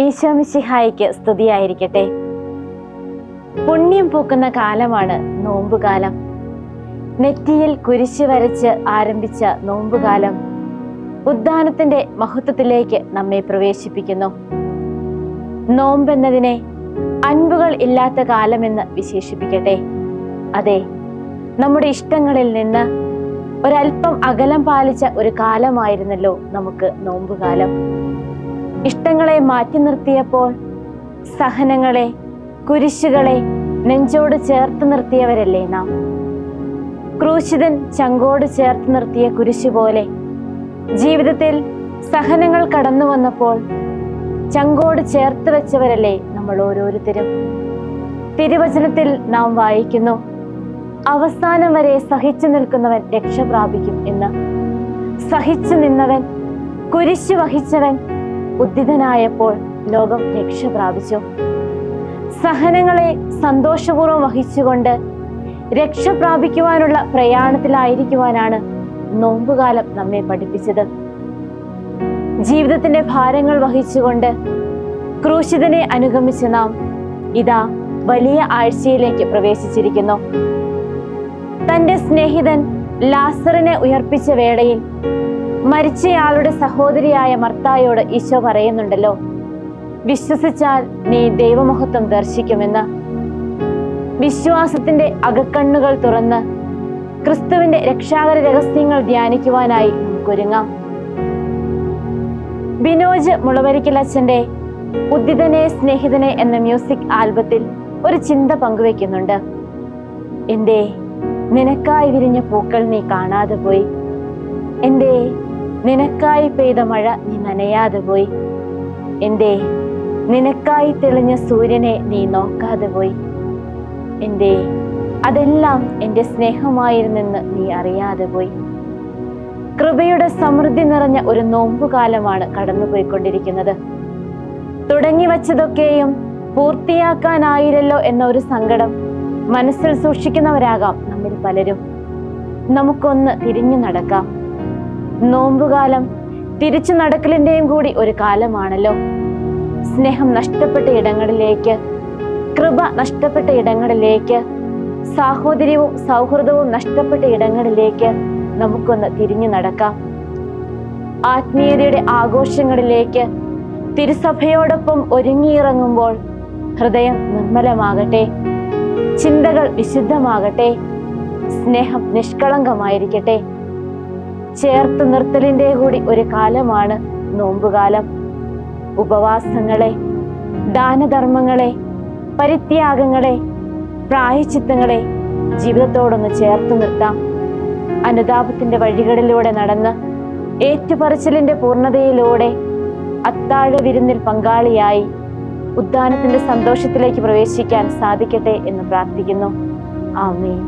ഈശോമിശിഹായിക്ക് സ്തുതിയായിരിക്കട്ടെ. പുണ്യം പൂക്കുന്ന കാലമാണ് നോമ്പുകാലം. നെറ്റിയിൽ കുരിശ് വരച്ച് ആരംഭിച്ച നോമ്പുകാലം ഉദ്ധാനത്തിന്റെ മഹത്വത്തിലേക്ക് നമ്മെ പ്രവേശിപ്പിക്കുന്നു. നോമ്പെന്നതിനെ അൻപുകൾ ഇല്ലാത്ത കാലമെന്ന് വിശേഷിപ്പിക്കട്ടെ. അതെ നമ്മുടെ ഇഷ്ടങ്ങളിൽ നിന്ന് ഒരല്പം അകലം പാലിച്ച ഒരു കാലമായിരുന്നല്ലോ നമുക്ക് നോമ്പുകാലം. ഇഷ്ടങ്ങളെ മാറ്റി നിർത്തിയപ്പോൾ സഹനങ്ങളെ കുരിശുകളെ നെഞ്ചോട് ചേർത്ത് നിർത്തിയവരല്ലേ നാം? ക്രൂശിതൻ ചങ്കോട് ചേർത്ത് നിർത്തിയ കുരിശു പോലെ ജീവിതത്തിൽ സഹനങ്ങൾ കടന്നു വന്നപ്പോൾ ചങ്കോട് ചേർത്ത് വെച്ചവരല്ലേ നമ്മൾ ഓരോരുത്തരും? തിരുവചനത്തിൽ നാം വായിക്കുന്നു അവസാനം വരെ സഹിച്ചു നിൽക്കുന്നവൻ രക്ഷ പ്രാപിക്കും എന്ന്. സഹിച്ചു നിന്നവൻ കുരിശു വഹിച്ചവൻ ഉദ്ധിതനായപ്പോൾ ലോകം രക്ഷ പ്രാപിച്ചു. സഹനങ്ങളെ സന്തോഷപൂർവം വഹിച്ചുകൊണ്ട് രക്ഷ പ്രാപിക്കുവാനുള്ള പ്രയാണത്തിലായിരിക്കുവാനാണ് നോമ്പുകാലം നമ്മെ പഠിപ്പിച്ചത്. ജീവിതത്തിന്റെ ഭാരങ്ങൾ വഹിച്ചുകൊണ്ട് ക്രൂശിതനെ അനുഗമിച്ച് നാം ഇതാ വലിയ ആഴ്ചയിലേക്ക് പ്രവേശിച്ചിരിക്കുന്നു. തന്റെ സ്നേഹിതൻ ലാസറിനെ ഉയർപ്പിച്ച വേളയിൽ മരിച്ചയാളുടെ സഹോദരിയായ മർത്തായോട് ഈശോ പറയുന്നുണ്ടല്ലോ വിശ്വസിച്ചാൽ നീ ദൈവമഹത്വം ദർശിക്കുമെന്ന്. വിശ്വാസത്തിന്റെ അകക്കണ്ണുകൾ തുറന്ന് ക്രിസ്തുവിന്റെ രക്ഷാകര രഹസ്യങ്ങൾ ധ്യാനിക്കുവാനായി നമുക്കൊരുങ്ങാം. ബിനോജ് മുളവരിക്കലച്ഛന്റെ ഉദ്ദിതനെ സ്നേഹിതനെ എന്ന മ്യൂസിക് ആൽബത്തിൽ ഒരു ചിന്ത പങ്കുവെക്കുന്നുണ്ട് എന്തേ നിനക്കായി വിരിഞ്ഞ പൂക്കൾ നീ കാണാതെ പോയി. എന്തേ നിനക്കായി പെയ്ത മഴ നീ നനയാതെ പോയി. എന്തേ നിനക്കായി തെളിഞ്ഞ സൂര്യനെ നീ നോക്കാതെ പോയി. എന്തേ അതെല്ലാം എന്റെ സ്നേഹമായിരുന്നെന്ന് നീ അറിയാതെ പോയി. കൃപയുടെ സമൃദ്ധി നിറഞ്ഞ ഒരു നോമ്പുകാലമാണ് കടന്നുപോയിക്കൊണ്ടിരിക്കുന്നത്. തുടങ്ങി വച്ചതൊക്കെയും പൂർത്തിയാക്കാനായില്ലോ എന്ന ഒരു സങ്കടം മനസ്സിൽ സൂക്ഷിക്കുന്നവരാകാം നമ്മിൽ പലരും. നമുക്കൊന്ന് തിരിഞ്ഞു നടക്കാം. നോമ്പുകാലം തിരിച്ചു നടക്കലിന്റെയും കൂടി ഒരു കാലമാണല്ലോ. സ്നേഹം നഷ്ടപ്പെട്ട ഇടങ്ങളിലേക്ക് കൃപ നഷ്ടപ്പെട്ട ഇടങ്ങളിലേക്ക് സാഹോദര്യവും സൗഹൃദവും നഷ്ടപ്പെട്ട ഇടങ്ങളിലേക്ക് നമുക്കൊന്ന് തിരിഞ്ഞു നടക്കാം. ആത്മീയതയുടെ ആഘോഷങ്ങളിലേക്ക് തിരുസഭയോടൊപ്പം ഒരുങ്ങിയിറങ്ങുമ്പോൾ ഹൃദയം നിർമ്മലമാകട്ടെ ചിന്തകൾ വിശുദ്ധമാകട്ടെ സ്നേഹം നിഷ്കളങ്കമായിരിക്കട്ടെ. ചേർത്ത് നിർത്തലിന്റെ കൂടി ഒരു കാലമാണ് നോമ്പുകാലം. ഉപവാസങ്ങളെ ദാനധർമ്മങ്ങളെ പരിത്യാഗങ്ങളെ പ്രായച്ചിത്തങ്ങളെ ജീവിതത്തോടൊന്ന് ചേർത്ത് നിർത്താം. അനുതാപത്തിന്റെ വഴികളിലൂടെ നടന്ന് ഏറ്റുപറച്ചിലിന്റെ പൂർണതയിലൂടെ അത്താഴ വിരുന്നിൽ പങ്കാളിയായി ഉദ്ധാനത്തിന്റെ സന്തോഷത്തിലേക്ക് പ്രവേശിക്കാൻ സാധിക്കട്ടെ എന്ന് പ്രാർത്ഥിക്കുന്നു. ആമേ